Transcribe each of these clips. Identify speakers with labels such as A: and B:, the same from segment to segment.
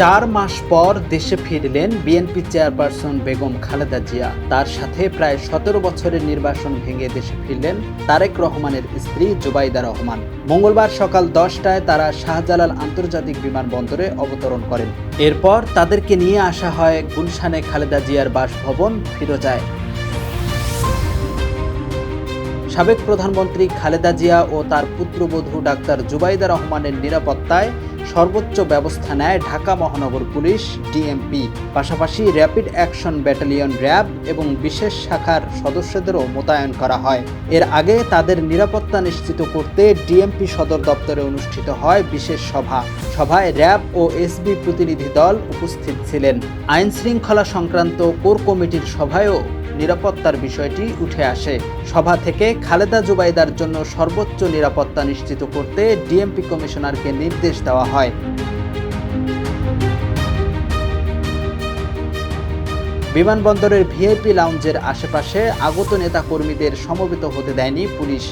A: চার মাস পর দেশে ফিরলেন বিএনপি চেয়ারপারসন বেগম খালেদা জিয়া। তার সাথে প্রায় সতেরো বছরের নির্বাসন ভেঙে দেশে ফিরলেন তারেক রহমানের স্ত্রী জুবাইদা রহমান। মঙ্গলবার সকাল দশটায় তারা শাহজালাল আন্তর্জাতিক বিমানবন্দরে অবতরণ করেন। এরপর তাদেরকে নিয়ে আসা হয় গুলশানে খালেদা জিয়ার বাসভবন ফিরোজায়। সাবেক প্রধানমন্ত্রী খালেদা জিয়া ও তার পুত্রবধূ ডাক্তার জুবাইদা রহমানের নিরাপত্তায় সর্বোচ্চ ব্যবস্থা নেয় ঢাকা মহানগর পুলিশ, ডিএমপি। পাশাপাশি র্যাপিড অ্যাকশন ব্যাটালিয়ন র্যাব এবং বিশেষ শাখার সদস্যদেরও মোতায়েন করা হয়। এর আগে তাদের নিরাপত্তা নিশ্চিত করতে ডিএমপি সদর দপ্তরে অনুষ্ঠিত হয় বিশেষ সভা। সভায় র্যাব ও এসবি প্রতিনিধি দল উপস্থিত ছিলেন। আইন শৃঙ্খলা সংক্রান্ত কোর কমিটির সভায়ও নিরাপত্তার বিষয়টি উঠে আসে। সভা থেকে খালেদা জুবাইদার জন্য সর্বোচ্চ নিরাপত্তা নিশ্চিত করতে ডিএমপি কমিশনারকে নির্দেশ দেওয়া হয়। বিমানবন্দরের ভিআইপি লাউঞ্জের আশেপাশে আগত নেতাকর্মীদের সমবেত হতে দেয়নি পুলিশ।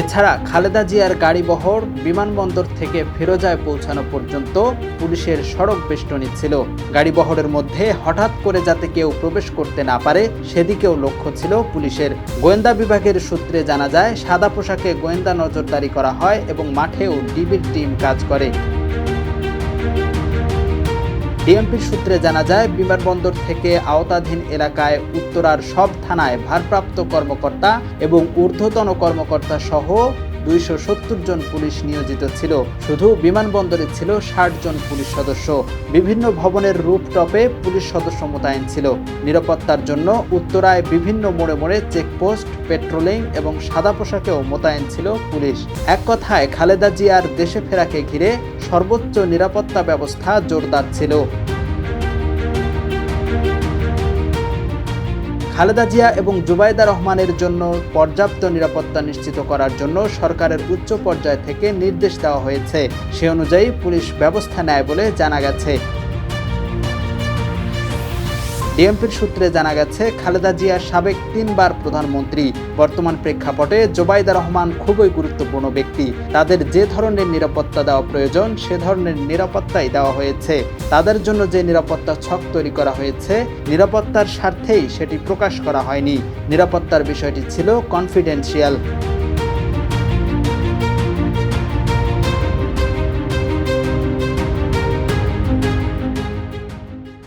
A: এছাড়া খালেদা জিয়ার গাড়িবহর বিমানবন্দর থেকে ফিরোজায় পৌঁছানো পর্যন্ত পুলিশের সড়ক বেষ্টনী ছিল। গাড়িবহরের মধ্যে হঠাৎ করে যাতে কেউ প্রবেশ করতে না পারে, সেদিকেও লক্ষ্য ছিল পুলিশের। গোয়েন্দা বিভাগের সূত্রে জানা যায়, সাদা পোশাকে গোয়েন্দা নজরদারি করা হয় এবং মাঠেও ডিবির টিম কাজ করে। ডিএমপির সূত্রে জানা যায়, বিমানবন্দর থেকে আওতাধীন এলাকায় উত্তরার সব থানায় ভারপ্রাপ্ত কর্মকর্তা এবং ঊর্ধ্বতন কর্মকর্তা সহ দুইশো সত্তর জন পুলিশ নিয়োজিত ছিল। শুধু বিমানবন্দরে ছিল ষাট জন পুলিশ সদস্য। বিভিন্ন ভবনের রুফটপে পুলিশ সদস্য মোতায়েন ছিল। নিরাপত্তার জন্য উত্তরায় বিভিন্ন মোড়ে মোড়ে চেকপোস্ট, পেট্রোলিং এবং সাদা পোশাকেও মোতায়েন ছিল পুলিশ। এক কথায়, খালেদা জিয়ার দেশে ফেরাকে ঘিরে সর্বোচ্চ নিরাপত্তা ব্যবস্থা জোরদার ছিল। খালেদা জিয়া এবং জুবাইদা রহমানের জন্য পর্যাপ্ত নিরাপত্তা নিশ্চিত করার জন্য সরকারের উচ্চ পর্যায় থেকে নির্দেশ দেওয়া হয়েছে। সে অনুযায়ী পুলিশ ব্যবস্থা নেয় বলে জানা গেছে। ডিএমপির সূত্রে জানা গেছে, খালেদা জিয়া সাবেক তিনবার প্রধানমন্ত্রী। বর্তমান প্রেক্ষাপটে জোবাইদা রহমান খুবই গুরুত্বপূর্ণ ব্যক্তি। তাদের যে ধরনের নিরাপত্তা দেওয়া প্রয়োজন, সে ধরনের নিরাপত্তাই দেওয়া হয়েছে। তাদের জন্য যে নিরাপত্তা ছক তৈরি করা হয়েছে, নিরাপত্তার স্বার্থেই সেটি প্রকাশ করা হয়নি। নিরাপত্তার বিষয়টি ছিল কনফিডেন্সিয়াল